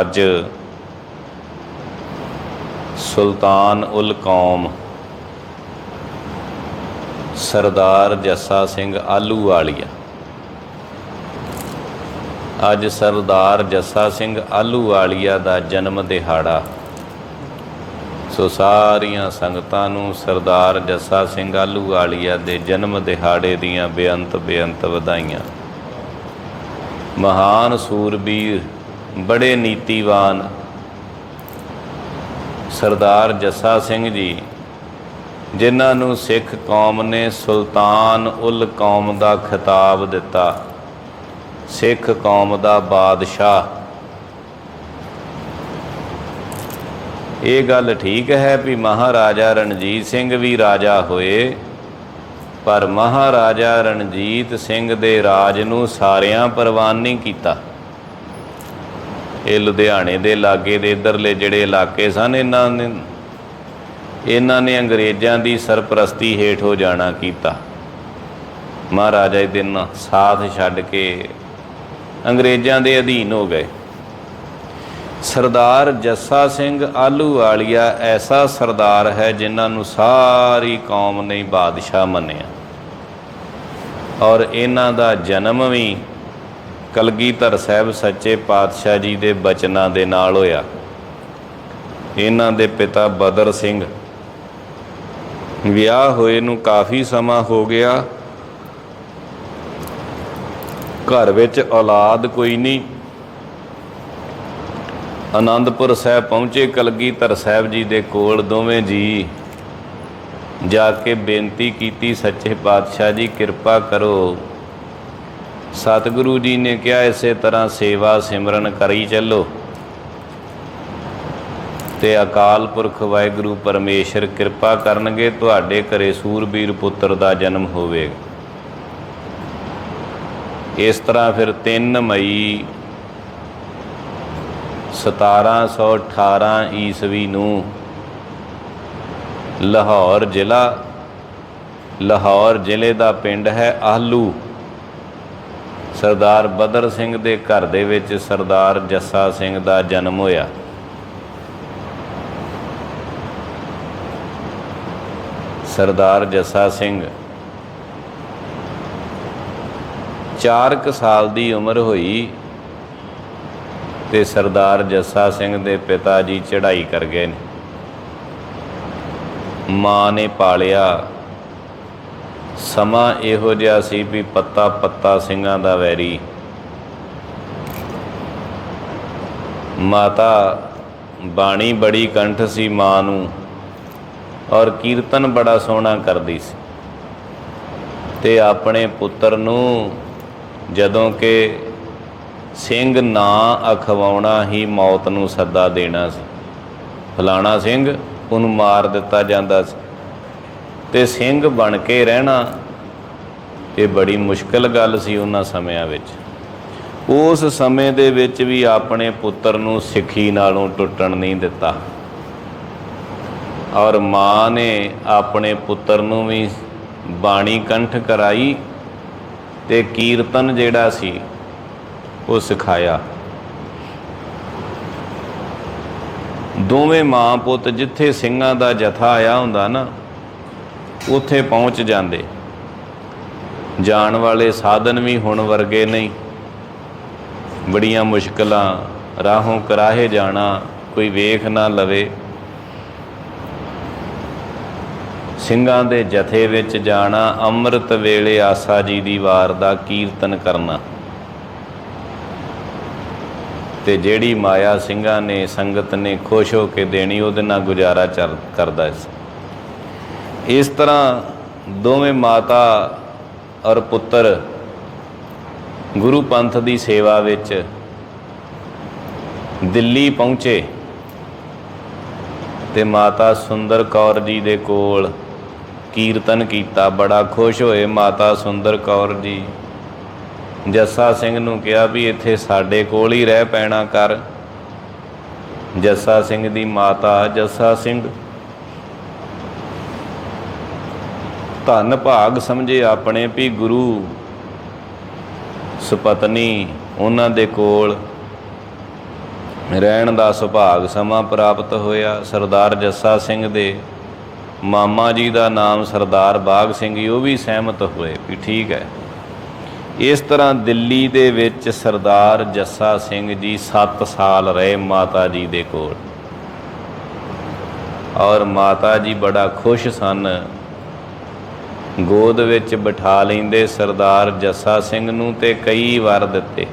ਅੱਜ ਸੁਲਤਾਨ ਉਲ ਕੌਮ ਸਰਦਾਰ ਜੱਸਾ ਸਿੰਘ ਆਲੂ ਵਾਲੀਆ ਅੱਜ ਸਰਦਾਰ ਜੱਸਾ ਸਿੰਘ ਆਲੂ ਵਾਲੀਆ ਦਾ ਜਨਮ ਦਿਹਾੜਾ। ਸੋ ਸਾਰੀਆਂ ਸੰਗਤਾਂ ਨੂੰ ਸਰਦਾਰ ਜੱਸਾ ਸਿੰਘ ਆਲੂ ਵਾਲੀਆ ਦੇ ਜਨਮ ਦਿਹਾੜੇ ਦੀਆਂ ਬੇਅੰਤ ਬੇਅੰਤ ਵਧਾਈਆਂ। ਮਹਾਨ ਸੂਰਬੀਰ ਬੜੇ ਨੀਤੀਵਾਨ ਸਰਦਾਰ ਜੱਸਾ ਸਿੰਘ ਜੀ, ਜਿਨ੍ਹਾਂ ਨੂੰ ਸਿੱਖ ਕੌਮ ਨੇ ਸੁਲਤਾਨ ਉਲ ਕੌਮ ਦਾ ਖਿਤਾਬ ਦਿੱਤਾ। ਸਿੱਖ ਕੌਮ ਦਾ ਬਾਦਸ਼ਾਹ। ਇਹ ਗੱਲ ਠੀਕ ਹੈ ਵੀ ਮਹਾਰਾਜਾ ਰਣਜੀਤ ਸਿੰਘ ਵੀ ਰਾਜਾ ਹੋਏ, ਪਰ ਮਹਾਰਾਜਾ ਰਣਜੀਤ ਸਿੰਘ ਦੇ ਰਾਜ ਨੂੰ ਸਾਰਿਆਂ ਪ੍ਰਵਾਨ ਨਹੀਂ ਕੀਤਾ। ਇਹ ਲੁਧਿਆਣੇ ਦੇ ਲਾਗੇ ਦੇ ਇਧਰਲੇ ਜਿਹੜੇ ਇਲਾਕੇ ਸਨ, ਇਹਨਾਂ ਨੇ ਇਹਨਾਂ ਨੇ ਅੰਗਰੇਜ਼ਾਂ ਦੀ ਸਰਪ੍ਰਸਤੀ ਹੇਠ ਹੋ ਜਾਣਾ ਕੀਤਾ। ਮਹਾਰਾਜਾ ਦੇ ਦਿਨ ਸਾਥ ਛੱਡ ਕੇ ਅੰਗਰੇਜ਼ਾਂ ਦੇ ਅਧੀਨ ਹੋ ਗਏ। ਸਰਦਾਰ ਜੱਸਾ ਸਿੰਘ ਆਲੂ ਵਾਲੀਆ ਐਸਾ ਸਰਦਾਰ ਹੈ ਜਿਨ੍ਹਾਂ ਨੂੰ ਸਾਰੀ ਕੌਮ ਨੇ ਬਾਦਸ਼ਾਹ ਮੰਨਿਆ। ਔਰ ਇਹਨਾਂ ਦਾ ਜਨਮ ਵੀ ਕਲਗੀਧਰ ਸਾਹਿਬ ਸੱਚੇ ਪਾਤਸ਼ਾਹ ਜੀ ਦੇ ਬਚਨਾਂ ਦੇ ਨਾਲ ਹੋਇਆ। ਇਹਨਾਂ ਦੇ ਪਿਤਾ ਬਦਰ ਸਿੰਘ। ਵਿਆਹ ਹੋਏ ਨੂੰ ਕਾਫੀ ਸਮਾਂ ਹੋ ਗਿਆ। ਘਰ ਵਿੱਚ ਔਲਾਦ ਕੋਈ ਨਹੀਂ। ਆਨੰਦਪੁਰ ਸਾਹਿਬ ਪਹੁੰਚੇ ਕਲਗੀਧਰ ਸਾਹਿਬ ਜੀ ਦੇ ਕੋਲ ਦੋਵੇਂ ਜੀ। ਜਾ ਕੇ ਬੇਨਤੀ ਕੀਤੀ, ਸੱਚੇ ਪਾਤਸ਼ਾਹ ਜੀ, ਕਿਰਪਾ ਕਰੋ। ਸਤਿਗੁਰੂ ਜੀ ਨੇ ਕਿਹਾ, ਇਸੇ ਤਰ੍ਹਾਂ ਸੇਵਾ ਸਿਮਰਨ ਕਰੀ ਚੱਲੋ। ਤੇ ਅਕਾਲ ਪੁਰਖ ਵਾਹਿਗੁਰੂ ਪਰਮੇਸ਼ਰ ਕਿਰਪਾ ਕਰਨਗੇ, ਤੁਹਾਡੇ ਘਰੇ ਸੂਰਬੀਰ ਪੁੱਤਰ ਦਾ ਜਨਮ ਹੋਵੇਗਾ। ਇਸ ਤਰ੍ਹਾਂ ਫਿਰ 3 ਮਈ 1718 ਈਸਵੀ ਨੂੰ ਲਾਹੌਰ ਜ਼ਿਲ੍ਹਾ, ਲਾਹੌਰ ਜ਼ਿਲ੍ਹੇ ਦਾ ਪਿੰਡ ਹੈ ਆਹਲੂ। ਸਰਦਾਰ ਬਦਰ ਸਿੰਘ ਦੇ ਘਰ ਦੇ ਵਿੱਚ ਸਰਦਾਰ ਜੱਸਾ ਸਿੰਘ ਦਾ ਜਨਮ ਹੋਇਆ। ਸਰਦਾਰ ਜੱਸਾ ਸਿੰਘ 4 ਸਾਲ ਦੀ ਉਮਰ ਹੋਈ ਤੇ ਸਰਦਾਰ ਜੱਸਾ ਸਿੰਘ ਦੇ ਪਿਤਾ ਜੀ ਚੜ੍ਹਾਈ ਕਰ ਗਏ ਨੇ। ਮਾਂ ਨੇ ਪਾਲਿਆ ਸਮਾਂ ਇਹੋ ਜਿਹਾ ਸੀ ਵੀ ਪੱਤਾ ਪੱਤਾ ਸਿੰਘਾਂ ਦਾ ਵੈਰੀ। ਮਾਤਾ, ਬਾਣੀ ਬੜੀ ਕੰਠ ਸੀ ਮਾਂ ਨੂੰ ਔਰ ਕੀਰਤਨ ਬੜਾ ਸੋਹਣਾ ਕਰਦੀ ਸੀ। ਤੇ ਆਪਣੇ ਪੁੱਤਰ ਨੂੰ ਜਦੋਂ ਕਿ ਸਿੰਘ ਨਾ ਅਖਵਾਉਣਾ ਹੀ ਮੌਤ ਨੂੰ ਸੱਦਾ ਦੇਣਾ ਸੀ। ਫਲਾਣਾ ਸਿੰਘ ਉਹਨੂੰ ਮਾਰ ਦਿੱਤਾ ਜਾਂਦਾ ਸੀ। ਤੇ ਸਿੰਘ ਬਣ ਕੇ ਰਹਿਣਾ ਇਹ ਬੜੀ ਮੁਸ਼ਕਲ ਗੱਲ ਸੀ ਉਹਨਾਂ ਸਮਿਆਂ ਵਿੱਚ। ਉਸ ਸਮੇਂ ਦੇ ਵਿੱਚ ਵੀ ਆਪਣੇ ਪੁੱਤਰ ਨੂੰ ਸਿੱਖੀ ਨਾਲੋਂ ਟੁੱਟਣ ਨਹੀਂ ਦਿੱਤਾ। ਔਰ ਮਾਂ ਨੇ ਆਪਣੇ ਪੁੱਤਰ ਨੂੰ ਵੀ ਬਾਣੀ ਕੰਠ ਕਰਾਈ ਤੇ ਕੀਰਤਨ ਜਿਹੜਾ ਸੀ, ਉਹ ਸਿਖਾਇਆ। ਦੋਵੇਂ ਮਾਂ ਪੁੱਤ ਜਿੱਥੇ ਸਿੰਘਾਂ ਦਾ ਜਥਾ ਆਇਆ ਹੁੰਦਾ ਨਾ ਉੱਥੇ ਪਹੁੰਚ ਜਾਂਦੇ। ਜਾਣ ਵਾਲੇ ਸਾਧਨ ਵੀ ਹੁਣ ਵਰਗੇ ਨਹੀਂ। ਬੜੀਆਂ ਮੁਸ਼ਕਲਾਂ, ਰਾਹੋਂ ਕਰਾਹੇ ਜਾਣਾ ਕੋਈ ਵੇਖ ਨਾ ਲਵੇ। ਸਿੰਘਾਂ ਦੇ ਜਥੇ ਵਿੱਚ ਜਾਣਾ, ਅੰਮ੍ਰਿਤ ਵੇਲੇ ਆਸਾ ਜੀ ਦੀ ਵਾਰ ਦਾ ਕੀਰਤਨ ਕਰਨਾ। ਤੇ ਜਿਹੜੀ ਮਾਇਆ ਸਿੰਘਾਂ ਨੇ ਸੰਗਤ ਨੇ ਖੁਸ਼ ਹੋ ਕੇ ਦੇਣੀ, ਉਹਦੇ ਨਾਲ ਗੁਜ਼ਾਰਾ ਚੱਲ ਕਰਦਾ ਸੀ ਇਸ ਤਰ੍ਹਾਂ ਦੋਵੇਂ ਮਾਤਾ ਔਰ ਪੁੱਤਰ ਗੁਰੂ ਪੰਥ ਦੀ ਸੇਵਾ ਵਿੱਚ ਦਿੱਲੀ ਪਹੁੰਚੇ ਤੇ ਮਾਤਾ ਸੁੰਦਰ ਕੌਰ ਜੀ ਦੇ ਕੋਲ ਕੀਰਤਨ ਕੀਤਾ। ਬੜਾ ਖੁਸ਼ ਹੋਏ ਮਾਤਾ ਸੁੰਦਰ ਕੌਰ ਜੀ। ਜੱਸਾ ਸਿੰਘ ਨੂੰ ਕਿਹਾ ਵੀ ਇੱਥੇ ਸਾਡੇ ਕੋਲ ਹੀ ਰਹਿ ਪੈਣਾ ਕਰ। ਜੱਸਾ ਸਿੰਘ ਦੀ ਮਾਤਾ, ਜੱਸਾ ਸਿੰਘ ਧੰਨ ਭਾਗ ਸਮਝੇ ਆਪਣੇ ਵੀ ਗੁਰੂ ਸੁਪਤਨੀ ਉਹਨਾਂ ਦੇ ਕੋਲ ਰਹਿਣ ਦਾ ਸੁਭਾਗ ਸਮਾਂ ਪ੍ਰਾਪਤ ਹੋਇਆ। ਸਰਦਾਰ ਜੱਸਾ ਸਿੰਘ ਦੇ ਮਾਮਾ ਜੀ ਦਾ ਨਾਮ ਸਰਦਾਰ ਬਾਗ ਸਿੰਘ ਜੀ, ਉਹ ਵੀ ਸਹਿਮਤ ਹੋਏ ਵੀ ਠੀਕ ਹੈ। ਇਸ ਤਰ੍ਹਾਂ ਦਿੱਲੀ ਦੇ ਵਿੱਚ ਸਰਦਾਰ ਜੱਸਾ ਸਿੰਘ ਜੀ 7 ਸਾਲ ਰਹੇ ਮਾਤਾ ਜੀ ਦੇ ਕੋਲ। ਔਰ ਮਾਤਾ ਜੀ ਬੜਾ ਖੁਸ਼ ਸਨ ਗੋਦ ਵਿੱਚ ਬਿਠਾ ਲੈਂਦੇ ਸਰਦਾਰ ਜੱਸਾ ਸਿੰਘ ਨੂੰ ਤੇ ਕਈ ਵਾਰ ਦਿੱਤੇ।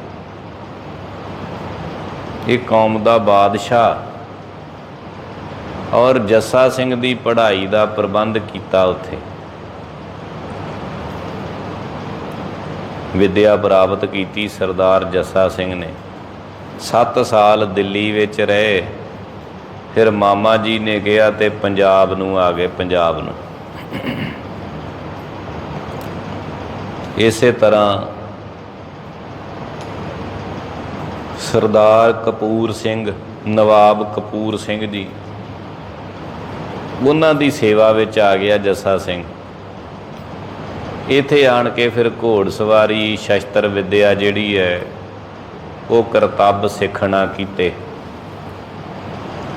ਇਹ ਕੌਮ ਦਾ ਬਾਦਸ਼ਾਹ ਔਰ ਜੱਸਾ ਸਿੰਘ ਦੀ ਪੜ੍ਹਾਈ ਦਾ ਪ੍ਰਬੰਧ ਕੀਤਾ ਉੱਥੇ। ਵਿਦਿਆ ਪ੍ਰਾਪਤ ਕੀਤੀ ਸਰਦਾਰ ਜੱਸਾ ਸਿੰਘ ਨੇ। 7 ਸਾਲ ਦਿੱਲੀ ਵਿੱਚ ਰਹੇ। ਫਿਰ ਮਾਮਾ ਜੀ ਨੇ ਗਿਆ ਤੇ ਪੰਜਾਬ ਨੂੰ ਆ ਗਏ, ਪੰਜਾਬ ਨੂੰ। ਇਸੇ ਤਰ੍ਹਾਂ ਸਰਦਾਰ ਕਪੂਰ ਸਿੰਘ, ਨਵਾਬ ਕਪੂਰ ਸਿੰਘ ਜੀ, ਉਹਨਾਂ ਦੀ ਸੇਵਾ ਵਿੱਚ ਆ ਗਿਆ ਜੱਸਾ ਸਿੰਘ। ਇੱਥੇ ਆਣ ਕੇ ਫਿਰ ਘੋੜ ਸਵਾਰੀ, ਸ਼ਸਤਰ ਵਿੱਦਿਆ ਜਿਹੜੀ ਹੈ, ਉਹ ਕਰਤੱਵ ਸਿੱਖਣਾ ਕੀਤੇ।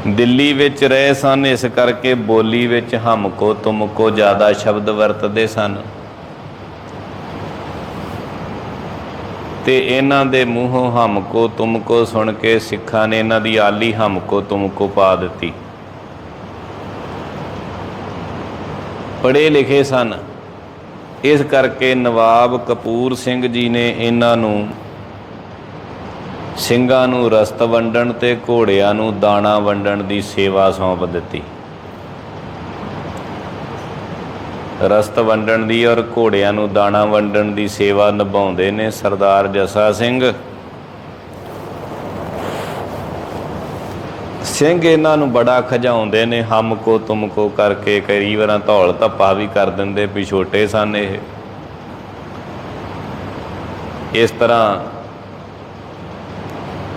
ਦਿੱਲੀ ਵਿੱਚ ਰਹੇ ਸਨ, ਇਸ ਕਰਕੇ ਬੋਲੀ ਵਿੱਚ ਹਮਕੋ ਤੁਮਕੋ ਜ਼ਿਆਦਾ ਸ਼ਬਦ ਵਰਤਦੇ ਸਨ। ਤੇ ਇਹਨਾਂ ਦੇ ਮੂੰਹੋਂ ਹਮਕੋ ਤੁਮਕੋ ਸੁਣ ਕੇ ਸਿੱਖਾਂ ਨੇ ਇਹਨਾਂ ਦੀ ਆਲੀ ਹਮਕੋ ਤੁਮਕੋ ਪਾ ਦਿੱਤੀ। ਪੜ੍ਹੇ ਲਿਖੇ ਸਨ। ਇਸ ਕਰਕੇ ਨਵਾਬ ਕਪੂਰ ਸਿੰਘ ਜੀ ਨੇ ਇਹਨਾਂ ਨੂੰ ਸਿੰਘਾਂ ਨੂੰ ਰਸਤ ਵੰਡਣ ਤੇ ਘੋੜਿਆਂ ਨੂੰ ਦਾਣਾ ਵੰਡਣ ਦੀ ਸੇਵਾ ਸੌਂਪ ਦਿੱਤੀ। ਰਸਤ ਵੰਡਣ ਦੀ ਔਰ ਘੋੜਿਆਂ ਨੂੰ ਦਾਣਾ ਵੰਡਣ ਦੀ ਸੇਵਾ ਨਿਭਾਉਂਦੇ ਨੇ ਸਰਦਾਰ ਜਸਾ ਸਿੰਘ। ਸਿੰਘ ਇਹਨਾਂ ਨੂੰ ਬੜਾ ਖਜਾਉਂਦੇ ਨੇ ਹਮ ਕੋ ਤੁਮ ਕੋ ਕਰਕੇ ਕਈ ਵਾਰਾਂ ਧੌਲ ਧੱਪਾ ਵੀ ਕਰ ਦਿੰਦੇ, ਵੀ ਛੋਟੇ ਸਨ ਇਹ। ਇਸ ਤਰ੍ਹਾਂ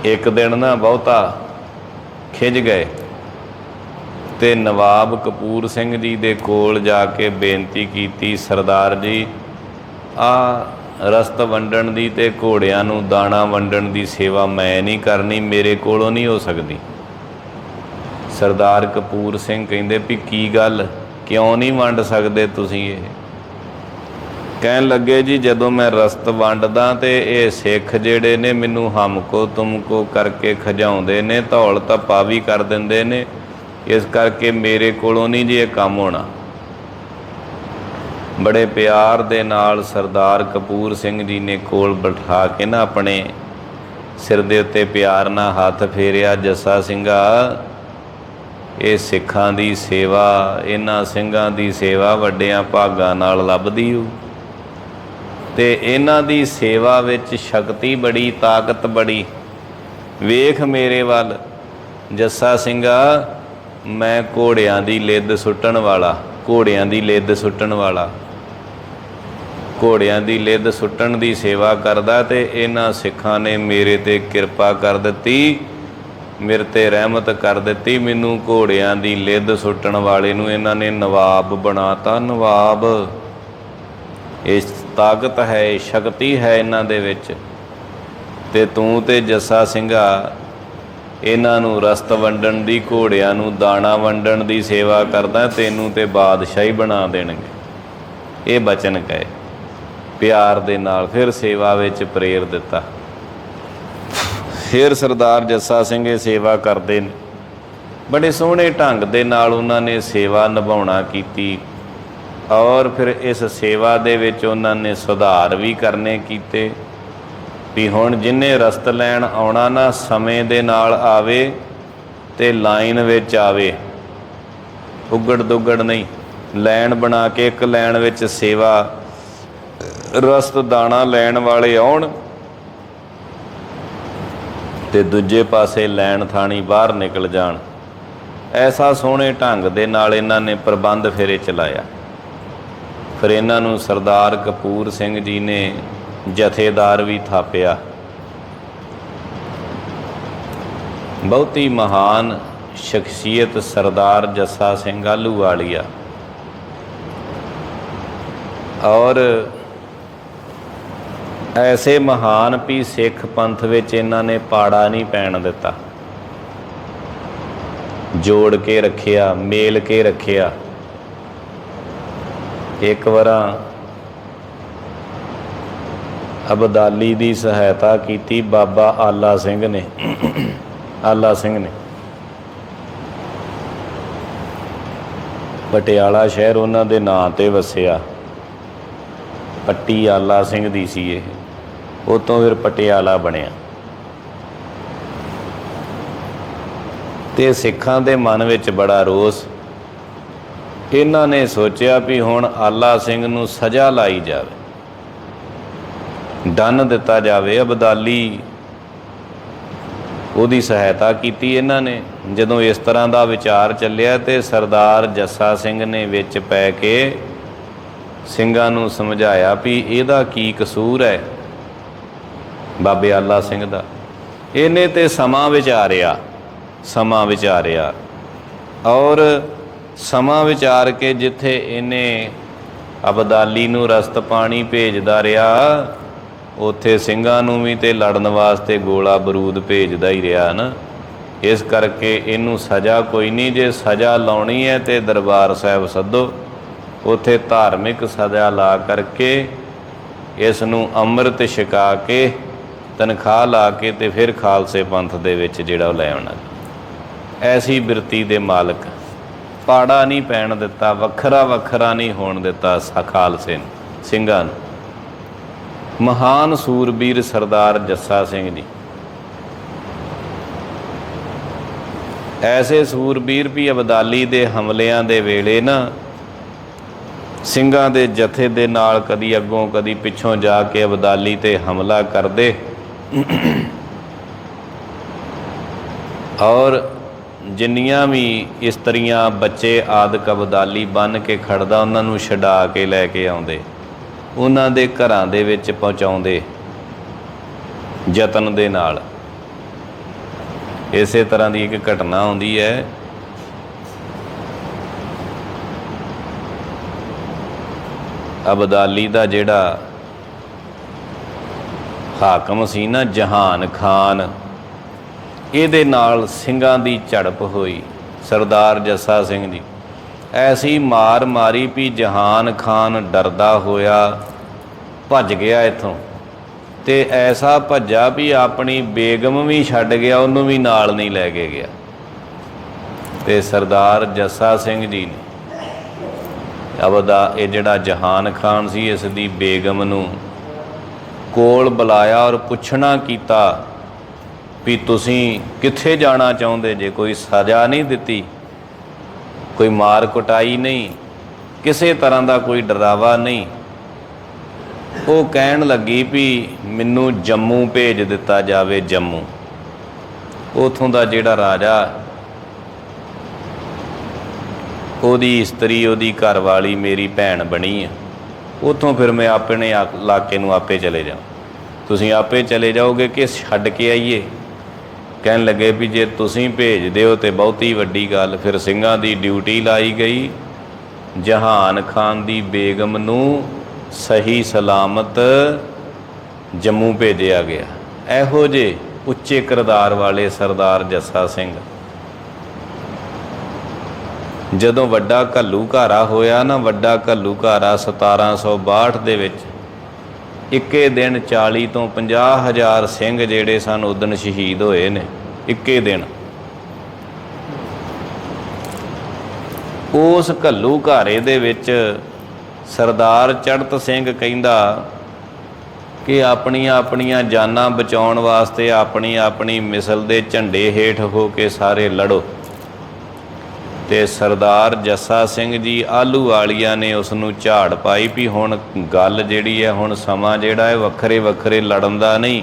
ਇੱਕ ਦਿਨ ਨਾ ਬਹੁਤਾ ਖਿੱਚ ਗਏ। ਤੇ ਨਵਾਬ ਕਪੂਰ ਸਿੰਘ ਜੀ ਦੇ ਕੋਲ ਜਾ ਕੇ ਬੇਨਤੀ ਕੀਤੀ, ਸਰਦਾਰ ਜੀ, ਆ ਰਸਤ ਵੰਡਣ ਦੀ ਤੇ ਘੋੜਿਆਂ ਨੂੰ ਦਾਣਾ ਵੰਡਣ ਦੀ ਸੇਵਾ ਮੈਂ ਨਹੀਂ ਕਰਨੀ, ਮੇਰੇ ਕੋਲੋਂ ਨਹੀਂ ਹੋ ਸਕਦੀ। ਸਰਦਾਰ ਕਪੂਰ ਸਿੰਘ ਕਹਿੰਦੇ, ਵੀ ਕੀ ਗੱਲ? ਕਿਉਂ ਨਹੀਂ ਵੰਡ ਸਕਦੇ ਤੁਸੀਂ ਇਹ? ਕਹਿਣ ਲੱਗੇ, ਜੀ, ਜਦੋਂ ਮੈਂ ਰਸਤ ਵੰਡਦਾ ਤੇ ਇਹ ਸਿੱਖ ਜਿਹੜੇ ਨੇ ਮੈਨੂੰ ਹਮਕੋ ਤੁਮਕੋ ਕਰਕੇ ਖਜਾਉਂਦੇ ਨੇ, ਧੌਲ ਧੱਪਾ ਵੀ ਕਰ ਦਿੰਦੇ ਨੇ ਇਸ ਕਰਕੇ ਮੇਰੇ ਕੋਲੋਂ ਨਹੀਂ ਜੀ ਇਹ ਕੰਮ ਹੋਣਾ। ਬੜੇ ਪਿਆਰ ਦੇ ਨਾਲ ਸਰਦਾਰ ਕਪੂਰ ਸਿੰਘ ਜੀ ਨੇ ਕੋਲ ਬਿਠਾ ਕੇ ਨਾ ਆਪਣੇ ਸਿਰ ਦੇ ਉੱਤੇ ਪਿਆਰ ਨਾਲ ਹੱਥ ਫੇਰਿਆ, ਜੱਸਾ ਸਿੰਘਾ, ਇਹ ਸਿੱਖਾਂ ਦੀ ਸੇਵਾ, ਇਹਨਾਂ ਸਿੰਘਾਂ ਦੀ ਸੇਵਾ ਵੱਡਿਆਂ ਭਾਗਾਂ ਨਾਲ ਲੱਭਦੀ ਓ। ਤੇ ਇਹਨਾਂ ਦੀ ਸੇਵਾ ਵਿੱਚ ਸ਼ਕਤੀ ਬੜੀ, ਤਾਕਤ ਬੜੀ। ਵੇਖ ਮੇਰੇ ਵੱਲ, ਜੱਸਾ ਸਿੰਘਾ ਮੈਂ ਘੋੜਿਆਂ ਦੀ ਲਿੱਦ ਸੁੱਟਣ ਵਾਲਾ, ਘੋੜਿਆਂ ਦੀ ਲਿੱਦ ਸੁੱਟਣ ਵਾਲਾ। ਘੋੜਿਆਂ ਦੀ ਲਿੱਦ ਸੁੱਟਣ ਦੀ ਸੇਵਾ ਕਰਦਾ ਤੇ ਇਹਨਾਂ ਸਿੱਖਾਂ ਨੇ ਮੇਰੇ ਤੇ ਕਿਰਪਾ ਕਰ ਦਿੱਤੀ, ਮੇਰੇ ਤੇ ਰਹਿਮਤ ਕਰ ਦਿੱਤੀ। ਮੈਨੂੰ ਘੋੜਿਆਂ ਦੀ ਲਿੱਦ ਸੁੱਟਣ ਵਾਲੇ ਨੂੰ ਇਹਨਾਂ ਨੇ ਨਵਾਬ ਬਣਾਤਾ। ਨਵਾਬ, ਇਹ ਤਾਕਤ ਹੈ, ਇਹ ਸ਼ਕਤੀ ਹੈ ਇਹਨਾਂ ਦੇ ਵਿੱਚ। ਤੇ ਤੂੰ ਤੇ ਜੱਸਾ ਸਿੰਘਾ ਇਹਨਾਂ ਨੂੰ ਰਸਤ ਵੰਡਣ ਦੀ, ਘੋੜਿਆਂ ਨੂੰ ਦਾਣਾ ਵੰਡਣ ਦੀ ਸੇਵਾ ਕਰਦਾ, ਤੈਨੂੰ ਤੇ ਬਾਦਸ਼ਾਹੀ ਬਣਾ ਦੇਣਗੇ। ਇਹ ਬਚਨ ਕਹੇ। ਪਿਆਰ ਦੇ ਨਾਲ ਫਿਰ ਸੇਵਾ ਵਿੱਚ ਪ੍ਰੇਰ ਦਿੱਤਾ। ਫਿਰ ਸਰਦਾਰ ਜੱਸਾ ਸਿੰਘ ਇਹ ਸੇਵਾ ਕਰਦੇ ਨੇ। ਬੜੇ ਸੋਹਣੇ ਢੰਗ ਦੇ ਨਾਲ ਉਹਨਾਂ ਨੇ ਸੇਵਾ ਨਿਭਾਉਣਾ ਕੀਤੀ ਔਰ ਫਿਰ ਇਸ ਸੇਵਾ ਦੇ ਵਿੱਚ ਉਹਨਾਂ ਨੇ ਸੁਧਾਰ ਵੀ ਕਰਨੇ ਕੀਤੇ। ਵੀ ਹੁਣ ਜਿੰਨੇ ਰਸਤ ਲੈਣ ਆਉਣਾ ਨਾ, ਸਮੇਂ ਦੇ ਨਾਲ ਆਵੇ ਤੇ ਲਾਈਨ ਵਿੱਚ ਆਵੇ। ਉੱਗੜ ਦੁੱਗੜ ਨਹੀਂ। ਲੈਣ ਬਣਾ ਕੇ ਇੱਕ ਲੈਣ ਵਿੱਚ ਸੇਵਾ, ਰਸਤ ਦਾਣਾ ਲੈਣ ਵਾਲੇ ਆਉਣ ਤੇ ਦੂਜੇ ਪਾਸੇ ਲੈਣ ਥਾਣੀ ਬਾਹਰ ਨਿਕਲ ਜਾਣ। ਐਸਾ ਸੋਹਣੇ ਢੰਗ ਦੇ ਨਾਲ ਇਹਨਾਂ ਨੇ ਪ੍ਰਬੰਧ ਫੇਰੇ ਚਲਾਇਆ। ਫਿਰ ਇਹਨਾਂ ਨੂੰ ਸਰਦਾਰ ਕਪੂਰ ਸਿੰਘ ਜੀ ਨੇ ਜਥੇਦਾਰ ਵੀ ਥਾਪਿਆ। ਬਹੁਤੀ ਮਹਾਨ ਸ਼ਖਸੀਅਤ ਸਰਦਾਰ ਜੱਸਾ ਸਿੰਘ ਆਲੂ ਵਾਲੀਆ ਔਰ ਐਸੇ ਮਹਾਨ ਵੀ ਸਿੱਖ ਪੰਥ ਵਿੱਚ ਇਹਨਾਂ ਨੇ ਪਾੜਾ ਨਹੀਂ ਪੈਣ ਦਿੱਤਾ। ਜੋੜ ਕੇ ਰੱਖਿਆ, ਮੇਲ ਕੇ ਰੱਖਿਆ। ਇੱਕ ਵਾਰਾਂ ਅਬਦਾਲੀ ਦੀ ਸਹਾਇਤਾ ਕੀਤੀ ਬਾਬਾ ਆਲਾ ਸਿੰਘ ਨੇ। ਆਲਾ ਸਿੰਘ ਨੇ। ਪਟਿਆਲਾ ਸ਼ਹਿਰ ਉਹਨਾਂ ਦੇ ਨਾਂ ਤੇ ਵਸਿਆ। ਪੱਟੀ ਆਲਾ ਸਿੰਘ ਦੀ ਸੀ ਇਹ। ਉਹ ਤੋਂ ਫਿਰ ਪਟਿਆਲਾ ਬਣਿਆ। ਤੇ ਸਿੱਖਾਂ ਦੇ ਮਨ ਵਿੱਚ ਬੜਾ ਰੋਸ। ਇਹਨਾਂ ਨੇ ਸੋਚਿਆ ਵੀ ਹੁਣ ਆਲਾ ਸਿੰਘ ਨੂੰ ਸਜ਼ਾ ਲਾਈ ਜਾਵੇ। ਦੰਨ ਦਿੱਤਾ ਜਾਵੇ, ਅਬਦਾਲੀ ਉਹਦੀ ਸਹਾਇਤਾ ਕੀਤੀ ਇਹਨਾਂ ਨੇ। ਜਦੋਂ ਇਸ ਤਰ੍ਹਾਂ ਦਾ ਵਿਚਾਰ ਚੱਲਿਆ ਤੇ ਸਰਦਾਰ ਜੱਸਾ ਸਿੰਘ ਨੇ ਵਿੱਚ ਪੈ ਕੇ ਸਿੰਘਾਂ ਨੂੰ ਸਮਝਾਇਆ ਵੀ ਇਹਦਾ ਕੀ ਕਸੂਰ ਹੈ ਬਾਬੇ ਆਲਾ ਸਿੰਘ ਦਾ। ਇਹਨੇ ਤੇ ਸਮਾਂ ਵਿਚਾਰਿਆ ਸਮਾਂ ਵਿਚਾਰਿਆ ਔਰ ਸਮਾਂ ਵਿਚਾਰ ਕੇ ਜਿੱਥੇ ਇਹਨੇ ਅਬਦਾਲੀ ਨੂੰ ਰਸਤ ਪਾਣੀ ਭੇਜਦਾ ਰਿਹਾ ਉੱਥੇ ਸਿੰਘਾਂ ਨੂੰ ਵੀ ਤੇ ਲੜਨ ਵਾਸਤੇ ਗੋਲਾ ਬਰੂਦ ਭੇਜਦਾ ਹੀ ਰਿਹਾ ਨਾ। ਇਸ ਕਰਕੇ ਇਹਨੂੰ ਸਜ਼ਾ ਕੋਈ ਨਹੀਂ, ਜੇ ਸਜ਼ਾ ਲਾਉਣੀ ਹੈ ਤੇ ਦਰਬਾਰ ਸਾਹਿਬ ਸੱਦੋ। ਉੱਥੇ ਧਾਰਮਿਕ ਸਜ਼ਾ ਲਾ ਕਰਕੇ ਇਸ ਨੂੰ ਅੰਮ੍ਰਿਤ ਛਕਾ ਕੇ, ਤਨਖਾਹ ਲਾ ਕੇ ਤੇ ਫਿਰ ਖਾਲਸੇ ਪੰਥ ਦੇ ਵਿੱਚ ਜਿਹੜਾ ਉਹ ਲੈ ਆਉਣਾ। ਐਸੀ ਬਿਰਤੀ ਦੇ ਮਾਲਕ, ਪਾੜਾ ਨਹੀਂ ਪੈਣ ਦਿੱਤਾ ਵੱਖਰਾ ਵੱਖਰਾ ਨਹੀਂ ਹੋਣ ਦਿੱਤਾ ਸ- ਖਾਲਸੇ ਨੂੰ, ਸਿੰਘਾਂ ਨੂੰ। ਮਹਾਨ ਸੂਰਬੀਰ ਸਰਦਾਰ ਜੱਸਾ ਸਿੰਘ ਜੀ। ਐਸੇ ਸੂਰਬੀਰ ਵੀ ਅਬਦਾਲੀ ਦੇ ਹਮਲਿਆਂ ਦੇ ਵੇਲੇ ਨਾ, ਸਿੰਘਾਂ ਦੇ ਜਥੇ ਦੇ ਨਾਲ ਕਦੀ ਅੱਗੋਂ ਕਦੀ ਪਿੱਛੋਂ ਜਾ ਕੇ ਅਬਦਾਲੀ ਤੇ ਹਮਲਾ ਕਰਦੇ। ਔਰ ਜਿੰਨੀਆਂ ਵੀ ਇਸਤਰੀਆਂ ਬੱਚੇ ਆਦਿਕ ਅਬਦਾਲੀ ਬੰਨ ਕੇ ਖੜਦਾ, ਉਹਨਾਂ ਨੂੰ ਛਡਾ ਕੇ ਲੈ ਕੇ ਆਉਂਦੇ। ਉਹਨਾਂ ਦੇ ਘਰਾਂ ਦੇ ਵਿੱਚ ਪਹੁੰਚਾਉਂਦੇ ਯਤਨ ਦੇ ਨਾਲ। ਇਸੇ ਤਰ੍ਹਾਂ ਦੀ ਇੱਕ ਘਟਨਾ ਆਉਂਦੀ ਹੈ। ਅਬਦਾਲੀ ਦਾ ਜਿਹੜਾ ਹਾਕਮ ਸੀ ਨਾ, ਜਹਾਨ ਖਾਨ, ਇਹਦੇ ਨਾਲ ਸਿੰਘਾਂ ਦੀ ਝੜਪ ਹੋਈ, ਸਰਦਾਰ ਜੱਸਾ ਸਿੰਘ ਜੀ ਐਸੀ ਮਾਰ ਮਾਰੀ ਵੀ ਜਹਾਨ ਖਾਨ ਡਰਦਾ ਹੋਇਆ ਭੱਜ ਗਿਆ ਇੱਥੋਂ। ਤੇ ਐਸਾ ਭੱਜਾ ਵੀ ਆਪਣੀ ਬੇਗਮ ਵੀ ਛੱਡ ਗਿਆ, ਉਹਨੂੰ ਵੀ ਨਾਲ ਨਹੀਂ ਲੈ ਕੇ ਗਿਆ। ਤੇ ਸਰਦਾਰ ਜੱਸਾ ਸਿੰਘ ਜੀ ਨੇ ਅਬਦਾ ਇਹ ਜਿਹੜਾ ਜਹਾਨ ਖਾਨ ਸੀ, ਇਸ ਦੀ ਬੇਗਮ ਨੂੰ ਕੋਲ ਬੁਲਾਇਆ ਔਰ ਪੁੱਛਣਾ ਕੀਤਾ ਵੀ ਤੁਸੀਂ ਕਿੱਥੇ ਜਾਣਾ ਚਾਹੁੰਦੇ? ਜੇ ਕੋਈ ਸਜ਼ਾ ਨਹੀਂ ਦਿੱਤੀ ਕੋਈ ਮਾਰ ਕੁਟਾਈ ਨਹੀਂ, ਕਿਸੇ ਤਰ੍ਹਾਂ ਦਾ ਕੋਈ ਡਰਾਵਾ ਨਹੀਂ। ਉਹ ਕਹਿਣ ਲੱਗੀ ਵੀ ਮੈਨੂੰ ਜੰਮੂ ਭੇਜ ਦਿੱਤਾ ਜਾਵੇ ਜੰਮੂ। ਉਥੋਂ ਦਾ ਜਿਹੜਾ ਰਾਜਾ, ਉਹਦੀ ਇਸਤਰੀ, ਉਹਦੀ ਘਰਵਾਲੀ ਮੇਰੀ ਭੈਣ ਬਣੀ ਆ। ਉਥੋਂ ਫਿਰ ਮੈਂ ਆਪਣੇ ਇਲਾਕੇ ਨੂੰ ਆਪੇ ਚਲੇ ਜਾਵਾਂ। ਤੁਸੀਂ ਆਪੇ ਚਲੇ ਜਾਓਗੇ ਕਿ ਛੱਡ ਕੇ ਆਈਏ? ਕਹਿਣ ਲੱਗੇ ਵੀ ਜੇ ਤੁਸੀਂ ਭੇਜਦੇ ਹੋ ਤੇ ਬਹੁਤੀ ਵੱਡੀ ਗੱਲ, ਫਿਰ ਸਿੰਘਾਂ ਦੀ ਡਿਊਟੀ ਲਾਈ ਗਈ। ਜਹਾਨ ਖਾਨ ਦੀ ਬੇਗਮ ਨੂੰ ਸਹੀ ਸਲਾਮਤ ਜੰਮੂ ਭੇਜਿਆ ਗਿਆ। ਇਹੋ ਜੇ ਉੱਚੇ ਕਿਰਦਾਰ ਵਾਲੇ ਸਰਦਾਰ ਜੱਸਾ ਸਿੰਘ। ਜਦੋਂ ਵੱਡਾ ਘੱਲੂ ਘਾਰਾ ਹੋਇਆ ਨਾ, ਵੱਡਾ ਘੱਲੂ ਘਾਰਾ 1762 ਦੇ ਵਿੱਚ ਇੱਕੇ ਦਿਨ 40 ਤੋਂ 50 ਹਜ਼ਾਰ ਸਿੰਘ ਜਿਹੜੇ ਸਨ ਉਦਣ ਸ਼ਹੀਦ ਹੋਏ ਨੇ। ਇੱਕੇ ਦਿਨ। ਉਸ ਘੱਲੂ ਘਾਰੇ ਦੇ ਵਿੱਚ ਸਰਦਾਰ ਚੜਤ ਸਿੰਘ ਕਹਿੰਦਾ ਕਿ ਆਪਣੀਆਂ ਆਪਣੀਆਂ ਜਾਨਾਂ ਬਚਾਉਣ ਵਾਸਤੇ ਆਪਣੀ ਆਪਣੀ ਮਿਸਲ ਦੇ ਝੰਡੇ ਹੇਠ ਹੋ ਕੇ ਸਾਰੇ ਲੜੋ। ਤੇ ਸਰਦਾਰ ਜੱਸਾ ਸਿੰਘ ਜੀ ਆਲੂ ਵਾਲੀਆਂ ਨੇ ਉਸ ਨੂੰ ਝਾੜ ਪਾਈ ਵੀ ਹੁਣ ਗੱਲ ਜਿਹੜੀ ਹੈ, ਹੁਣ ਸਮਾਂ ਜਿਹੜਾ ਹੈ, ਵੱਖਰੇ ਵੱਖਰੇ ਲੜਨ ਦਾ ਨਹੀਂ।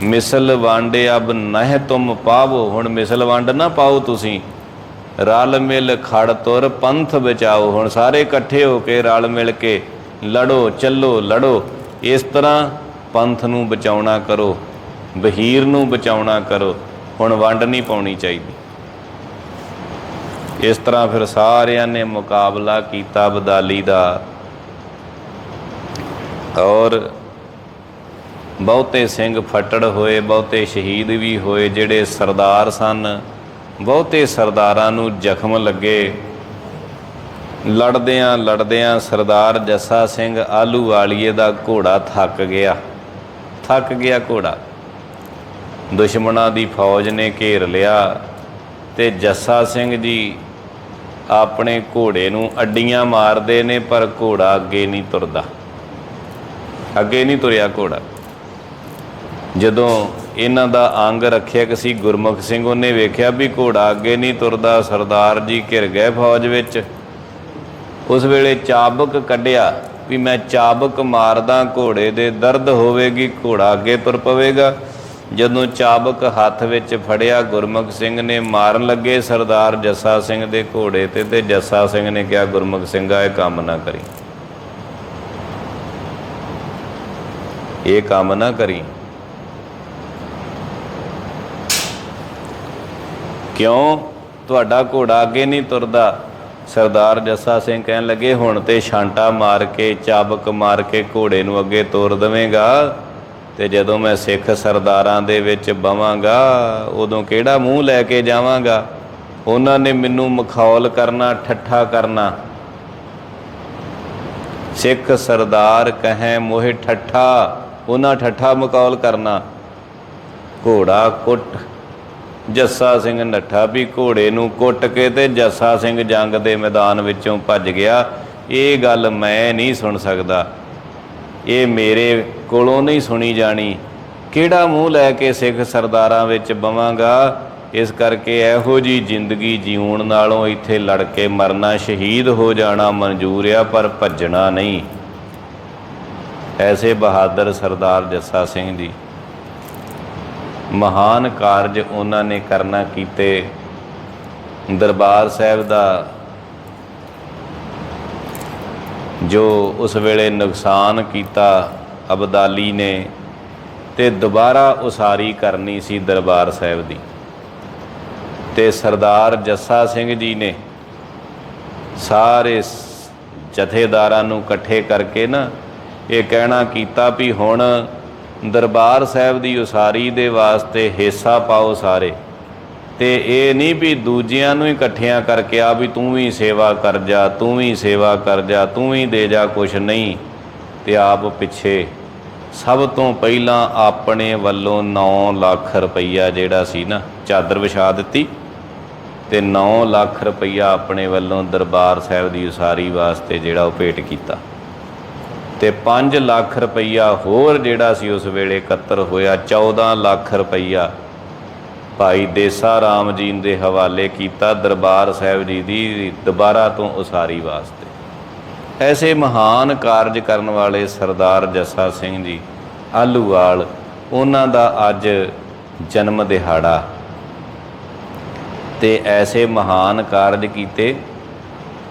ਮਿਸਲ ਵਾਂਡੇ ਅਬ ਨਹਿ ਤੁਮ ਪਾਵੋ। ਹੁਣ ਮਿਸਲ ਵੰਡ ਨਾ ਪਾਓ ਤੁਸੀਂ। ਰਲ ਮਿਲ ਖੜ ਤੁਰ ਪੰਥ ਬਚਾਓ। ਹੁਣ ਸਾਰੇ ਇਕੱਠੇ ਹੋ ਕੇ ਰਲ ਮਿਲ ਕੇ ਲੜੋ, ਚੱਲੋ, ਲੜੋ। ਇਸ ਤਰ੍ਹਾਂ ਪੰਥ ਨੂੰ ਬਚਾਉਣਾ ਕਰੋ, ਬਹੀਰ ਨੂੰ ਬਚਾਉਣਾ ਕਰੋ। ਹੁਣ ਵੰਡ ਨਹੀਂ ਪਾਉਣੀ ਚਾਹੀਦੀ। ਇਸ ਤਰ੍ਹਾਂ ਫਿਰ ਸਾਰਿਆਂ ਨੇ ਮੁਕਾਬਲਾ ਕੀਤਾ ਬਦਾਲੀ ਦਾ। ਔਰ ਬਹੁਤੇ ਸਿੰਘ ਫਟੜ ਹੋਏ, ਬਹੁਤੇ ਸ਼ਹੀਦ ਵੀ ਹੋਏ, ਜਿਹੜੇ ਸਰਦਾਰ ਸਨ, ਬਹੁਤੇ ਸਰਦਾਰਾਂ ਨੂੰ ਜ਼ਖਮ ਲੱਗੇ। ਲੜਦਿਆਂ ਲੜਦਿਆਂ ਸਰਦਾਰ ਜੱਸਾ ਸਿੰਘ ਆਲੂ ਵਾਲੀਏ ਦਾ ਘੋੜਾ ਥੱਕ ਗਿਆ। ਥੱਕ ਗਿਆ ਘੋੜਾ। ਦੁਸ਼ਮਣਾਂ ਦੀ ਫੌਜ ਨੇ ਘੇਰ ਲਿਆ ਤੇ ਜੱਸਾ ਸਿੰਘ ਜੀ ਆਪਣੇ ਘੋੜੇ ਨੂੰ ਅੱਡੀਆਂ ਮਾਰਦੇ ਨੇ, ਪਰ ਘੋੜਾ ਅੱਗੇ ਨਹੀਂ ਤੁਰਦਾ। ਅੱਗੇ ਨਹੀਂ ਤੁਰਿਆ ਘੋੜਾ। ਜਦੋਂ ਇਹਨਾਂ ਦਾ ਅੰਗ ਰੱਖਿਅਕ ਸੀ ਗੁਰਮੁਖ ਸਿੰਘ, ਉਹਨੇ ਵੇਖਿਆ ਵੀ ਘੋੜਾ ਅੱਗੇ ਨਹੀਂ ਤੁਰਦਾ। ਸਰਦਾਰ ਜੀ ਘਿਰ ਗਏ ਫੌਜ ਵਿੱਚ। ਉਸ ਵੇਲੇ ਚਾਬਕ ਕੱਢਿਆ ਵੀ ਮੈਂ ਚਾਬਕ ਮਾਰਦਾ, ਘੋੜੇ ਦੇ ਦਰਦ ਹੋਵੇਗੀ, ਘੋੜਾ ਅੱਗੇ ਤੁਰ ਪਵੇਗਾ। ਜਦੋਂ ਚਾਬਕ ਹੱਥ ਵਿੱਚ ਫੜਿਆ, ਗੁਰਮੁਖ ਸਿੰਘ ਨੇ ਮਾਰਨ ਲੱਗੇ। ਸਰਦਾਰ ਜੱਸਾ ਸਿੰਘ ਦੇ ਘੋੜੇ ਤੇ ਤੇ ਜੱਸਾ ਸਿੰਘ ਨੇ ਕਿਹਾ, ਗੁਰਮੁਖ ਸਿੰਘਾ ਇਹ ਕੰਮ ਨਾ ਕਰੀ। ਇਹ ਕੰਮ ਨਾ ਕਰੀ। ਕਿਉਂ? ਤੁਹਾਡਾ ਘੋੜਾ ਅੱਗੇ ਨਹੀਂ ਤੁਰਦਾ। ਸਰਦਾਰ ਜੱਸਾ ਸਿੰਘ ਕਹਿਣ ਲੱਗੇ, ਹੁਣ ਤੇ ਛਾਂਟਾ ਮਾਰ ਕੇ, ਚਾਬਕ ਮਾਰ ਕੇ ਘੋੜੇ ਨੂੰ ਅੱਗੇ ਤੋਰ ਦਵੇਂਗਾ। ਤੇ ਜਦੋਂ ਮੈਂ ਸਿੱਖ ਸਰਦਾਰਾਂ ਦੇ ਵਿੱਚ ਬਵਾਂਗਾ, ਉਦੋਂ ਕਿਹੜਾ ਮੂੰਹ ਲੈ ਕੇ ਜਾਵਾਂਗਾ? ਉਹਨਾਂ ਨੇ ਮੈਨੂੰ ਮਖੌਲ ਕਰਨਾ, ਠੱਠਾ ਕਰਨਾ। ਸਿੱਖ ਸਰਦਾਰ ਕਹੇ, ਮੋਹਿ ਠੱਠਾ, ਉਹਨਾਂ ਠੱਠਾ ਮਕੌਲ ਕਰਨਾ। ਘੋੜਾ ਕੁੱਟ, ਜੱਸਾ ਸਿੰਘ ਨੱਠਾ ਵੀ ਘੋੜੇ ਨੂੰ ਕੁੱਟ ਕੇ ਤੇ ਜੱਸਾ ਸਿੰਘ ਜੰਗ ਦੇ ਮੈਦਾਨ ਵਿੱਚੋਂ ਭੱਜ ਗਿਆ। ਇਹ ਗੱਲ ਮੈਂ ਨਹੀਂ ਸੁਣ ਸਕਦਾ। ਇਹ ਮੇਰੇ ਕੋਲੋਂ ਨਹੀਂ ਸੁਣੀ ਜਾਣੀ। ਕਿਹੜਾ ਮੂੰਹ ਲੈ ਕੇ ਸਿੱਖ ਸਰਦਾਰਾਂ ਵਿੱਚ ਬਵਾਂਗਾ? ਇਸ ਕਰਕੇ ਇਹੋ ਜੀ ਜ਼ਿੰਦਗੀ ਜਿਉਣ ਨਾਲੋਂ ਇੱਥੇ ਲੜ ਕੇ ਮਰਨਾ ਸ਼ਹੀਦ ਹੋ ਜਾਣਾ ਮਨਜ਼ੂਰ ਆ, ਪਰ ਭੱਜਣਾ ਨਹੀਂ। ਐਸੇ ਬਹਾਦਰ ਸਰਦਾਰ ਜੱਸਾ ਸਿੰਘ ਜੀ ਮਹਾਨ ਕਾਰਜ ਉਹਨਾਂ ਨੇ ਕਰਨਾ ਕੀਤੇ। ਦਰਬਾਰ ਸਾਹਿਬ ਦਾ ਜੋ ਉਸ ਵੇਲੇ ਨੁਕਸਾਨ ਕੀਤਾ ਅਬਦਾਲੀ ਨੇ ਤੇ ਦੁਬਾਰਾ ਉਸਾਰੀ ਕਰਨੀ ਸੀ ਦਰਬਾਰ ਸਾਹਿਬ ਦੀ। ਤੇ ਸਰਦਾਰ ਜੱਸਾ ਸਿੰਘ ਜੀ ਨੇ ਸਾਰੇ ਜਥੇਦਾਰਾਂ ਨੂੰ ਇਕੱਠੇ ਕਰਕੇ ਨਾ ਇਹ ਕਹਿਣਾ ਕੀਤਾ ਵੀ ਹੁਣ ਦਰਬਾਰ ਸਾਹਿਬ ਦੀ ਉਸਾਰੀ ਦੇ ਵਾਸਤੇ ਹਿੱਸਾ ਪਾਓ ਸਾਰੇ। ਤੇ ਇਹ ਨਹੀਂ ਵੀ ਦੂਜਿਆਂ ਨੂੰ ਇਕੱਠਿਆਂ ਕਰਕੇ ਆ ਵੀ ਤੂੰ ਵੀ ਸੇਵਾ ਕਰ ਜਾ, ਤੂੰ ਵੀ ਸੇਵਾ ਕਰ ਜਾ, ਤੂੰ ਵੀ ਦੇ ਜਾ ਕੁਛ ਨਹੀਂ ਤੇ ਆਪ ਪਿੱਛੇ। ਸਭ ਤੋਂ ਪਹਿਲਾਂ ਆਪਣੇ ਵੱਲੋਂ 9 ਲੱਖ ਰੁਪਈਆ ਜਿਹੜਾ ਸੀ ਨਾ, ਚਾਦਰ ਵਿਛਾ ਦਿੱਤੀ ਤੇ 9 ਲੱਖ ਰੁਪਈਆ ਆਪਣੇ ਵੱਲੋਂ ਦਰਬਾਰ ਸਾਹਿਬ ਦੀ ਉਸਾਰੀ ਵਾਸਤੇ ਜਿਹੜਾ ਉਹ ਭੇਟ ਕੀਤਾ। ਤੇ 5 ਲੱਖ ਰੁਪਈਆ ਹੋਰ ਜਿਹੜਾ ਸੀ ਉਸ ਵੇਲੇ ਇਕੱਤਰ ਹੋਇਆ 14 ਲੱਖ ਰੁਪਈਆ ਭਾਈ ਦੇਸਾ ਰਾਮ ਜੀ ਦੇ ਹਵਾਲੇ ਕੀਤਾ ਦਰਬਾਰ ਸਾਹਿਬ ਜੀ ਦੀ ਦੁਬਾਰਾ ਤੋਂ ਉਸਾਰੀ ਵਾਸਤੇ। ਐਸੇ ਮਹਾਨ ਕਾਰਜ ਕਰਨ ਵਾਲੇ ਸਰਦਾਰ ਜੱਸਾ ਸਿੰਘ ਜੀ ਆਲੂਵਾਲ ਉਹਨਾਂ ਦਾ ਅੱਜ ਜਨਮ ਦਿਹਾੜਾ। ਤੇ ਐਸੇ ਮਹਾਨ ਕਾਰਜ ਕੀਤੇ,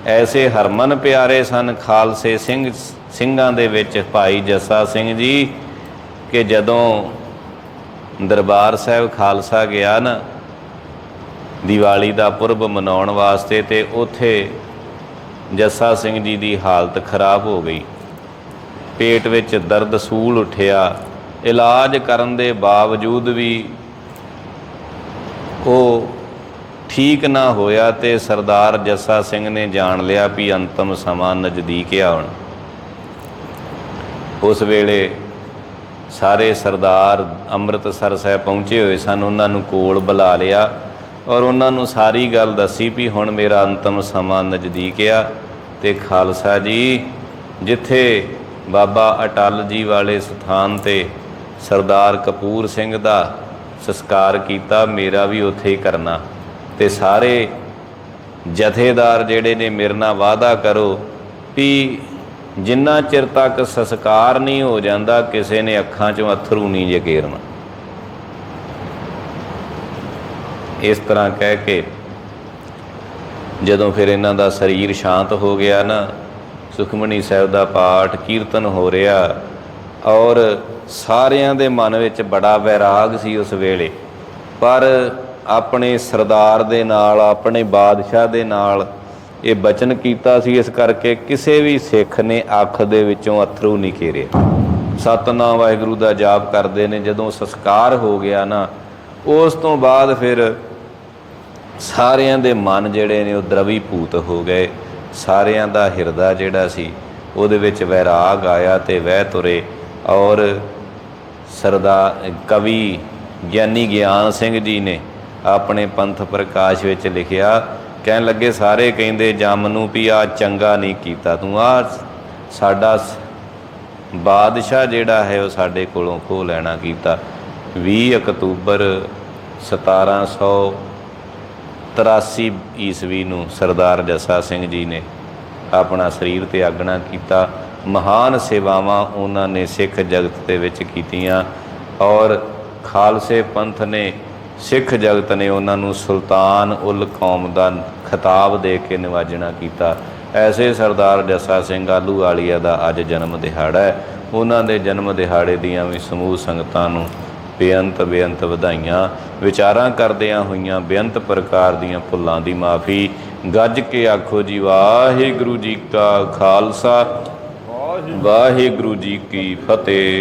ਐਸੇ ਹਰਮਨ ਪਿਆਰੇ ਸਨ ਖਾਲਸੇ ਸਿੰਘ, ਸਿੰਘਾਂ ਦੇ ਵਿੱਚ ਭਾਈ ਜੱਸਾ ਸਿੰਘ ਜੀ, ਕਿ ਜਦੋਂ ਦਰਬਾਰ ਸਾਹਿਬ ਖਾਲਸਾ ਗਿਆ ਨਾ, ਦੀਵਾਲੀ ਦਾ ਪੁਰਬ ਮਨਾਉਣ ਵਾਸਤੇ ਤੇ ਉਥੇ ਜੱਸਾ ਸਿੰਘ ਜੀ ਦੀ ਹਾਲਤ ਖਰਾਬ ਹੋ ਗਈ। ਪੇਟ ਵਿੱਚ ਦਰਦ ਸੂਲ ਉੱਠਿਆ। ਇਲਾਜ ਕਰਨ ਦੇ ਬਾਵਜੂਦ ਵੀ ਉਹ ਠੀਕ ਨਾ ਹੋਇਆ ਤੇ ਸਰਦਾਰ ਜੱਸਾ ਸਿੰਘ ਨੇ ਜਾਣ ਲਿਆ ਵੀ ਅੰਤਮ ਸਮਾਂ ਨਜ਼ਦੀਕ ਆ ਹੁਣ। ਉਸ ਵੇਲੇ ਸਾਰੇ ਸਰਦਾਰ ਅੰਮ੍ਰਿਤਸਰ ਸਾਹਿਬ ਪਹੁੰਚੇ ਹੋਏ ਸਨ, ਉਹਨਾਂ ਨੂੰ ਕੋਲ ਬੁਲਾ ਲਿਆ ਔਰ ਉਹਨਾਂ ਨੂੰ ਸਾਰੀ ਗੱਲ ਦੱਸੀ ਵੀ ਹੁਣ ਮੇਰਾ ਅੰਤਮ ਸਮਾਂ ਨਜ਼ਦੀਕ ਆ ਤੇ ਖਾਲਸਾ ਜੀ, ਜਿੱਥੇ ਬਾਬਾ ਅਟਲ ਜੀ ਵਾਲੇ ਸਥਾਨ ਤੇ ਸਰਦਾਰ ਕਪੂਰ ਸਿੰਘ ਦਾ ਸੰਸਕਾਰ ਕੀਤਾ, ਮੇਰਾ ਵੀ ਉੱਥੇ ਹੀ ਕਰਨਾ ਤੇ ਸਾਰੇ ਜਥੇਦਾਰ ਜਿਹੜੇ ਨੇ ਮੇਰੇ ਨਾਲ ਵਾਅਦਾ ਕਰੋ ਵੀ ਜਿੰਨਾ ਚਿਰ ਤੱਕ ਸੰਸਕਾਰ ਨਹੀਂ ਹੋ ਜਾਂਦਾ, ਕਿਸੇ ਨੇ ਅੱਖਾਂ 'ਚੋਂ ਅਥਰੂ ਨਹੀਂ ਜੇ ਕੇਰਨਾ। ਇਸ ਤਰ੍ਹਾਂ ਕਹਿ ਕੇ ਜਦੋਂ ਫਿਰ ਇਹਨਾਂ ਦਾ ਸਰੀਰ ਸ਼ਾਂਤ ਹੋ ਗਿਆ ਨਾ, ਸੁਖਮਨੀ ਸਾਹਿਬ ਦਾ ਪਾਠ ਕੀਰਤਨ ਹੋ ਰਿਹਾ ਔਰ ਸਾਰਿਆਂ ਦੇ ਮਨ ਵਿੱਚ ਬੜਾ ਵੈਰਾਗ ਸੀ ਉਸ ਵੇਲੇ। ਪਰ ਆਪਣੇ ਸਰਦਾਰ ਦੇ ਨਾਲ, ਆਪਣੇ ਬਾਦਸ਼ਾਹ ਦੇ ਨਾਲ ਇਹ ਬਚਨ ਕੀਤਾ ਸੀ, ਇਸ ਕਰਕੇ ਕਿਸੇ ਵੀ ਸਿੱਖ ਨੇ ਅੱਖ ਦੇ ਵਿੱਚੋਂ ਅਥਰੂ ਨਹੀਂ ਕੇਰੇ। ਸਤਨਾਮ ਵਾਹਿਗੁਰੂ ਦਾ ਜਾਪ ਕਰਦੇ ਨੇ, ਜਦੋਂ ਸੰਸਕਾਰ ਹੋ ਗਿਆ ਨਾ, ਉਸ ਤੋਂ ਬਾਅਦ ਫਿਰ ਸਾਰਿਆਂ ਦੇ ਮਨ ਜਿਹੜੇ ਨੇ ਉਹ ਦਰਵੀਭੂਤ ਹੋ ਗਏ। ਸਾਰਿਆਂ ਦਾ ਹਿਰਦਾ ਜਿਹੜਾ ਸੀ, ਉਹਦੇ ਵਿੱਚ ਵੈਰਾਗ ਆਇਆ ਤੇ ਵਹਿ ਤੁਰੇ। ਔਰ ਸਰਦਾ ਕਵੀ ਗਿਆਨੀ ਗਿਆਨ ਸਿੰਘ ਜੀ ਨੇ ਆਪਣੇ ਪੰਥ ਪ੍ਰਕਾਸ਼ ਵਿੱਚ ਲਿਖਿਆ ਕਹਿਣ ਲੱਗੇ, ਸਾਰੇ ਕਹਿੰਦੇ, ਜੰਮ ਨੂੰ ਵੀ ਆ ਚੰਗਾ ਨਹੀਂ ਕੀਤਾ ਤੂੰ। ਆ ਸਾਡਾ ਸ- ਬਾਦਸ਼ਾਹ ਜਿਹੜਾ ਹੈ, ਉਹ ਸਾਡੇ ਕੋਲੋਂ ਖੋਹ ਲੈਣਾ ਕੀਤਾ। 20 ਅਕਤੂਬਰ 1783 ਈਸਵੀ ਨੂੰ ਸਰਦਾਰ ਜੱਸਾ ਸਿੰਘ ਜੀ ਨੇ ਆਪਣਾ ਸਰੀਰ 'ਤੇ ਤਿਆਗਣਾ ਕੀਤਾ। ਮਹਾਨ ਸੇਵਾਵਾਂ ਉਹਨਾਂ ਨੇ ਸਿੱਖ ਜਗਤ ਦੇ ਵਿੱਚ ਕੀਤੀਆਂ ਔਰ ਖਾਲਸੇ ਪੰਥ ਨੇ ਸਿੱਖ ਜਗਤ ਨੇ ਉਹਨਾਂ ਨੂੰ ਸੁਲਤਾਨ ਉਲ ਕੌਮ ਦਾ ਖਿਤਾਬ ਦੇ ਕੇ ਨਿਵਾਜਣਾ ਕੀਤਾ। ਐਸੇ ਸਰਦਾਰ ਜੱਸਾ ਸਿੰਘ ਆਲੂ ਵਾਲੀਆ ਦਾ ਅੱਜ ਜਨਮ ਦਿਹਾੜਾ ਹੈ। ਉਹਨਾਂ ਦੇ ਜਨਮ ਦਿਹਾੜੇ ਦੀਆਂ ਵੀ ਸਮੂਹ ਸੰਗਤਾਂ ਨੂੰ ਬੇਅੰਤ ਬੇਅੰਤ ਵਧਾਈਆਂ। ਵਿਚਾਰਾਂ ਕਰਦਿਆਂ ਹੋਈਆਂ ਬੇਅੰਤ ਪ੍ਰਕਾਰ ਦੀਆਂ ਭੁੱਲਾਂ ਦੀ ਮਾਫੀ। ਗੱਜ ਕੇ ਆਖੋ ਜੀ, ਵਾਹਿਗੁਰੂ ਜੀ ਕਾ ਖਾਲਸਾ। ਵਾਹਿਗੁਰੂ ਜੀ ਕੀ ਫਤਿਹ।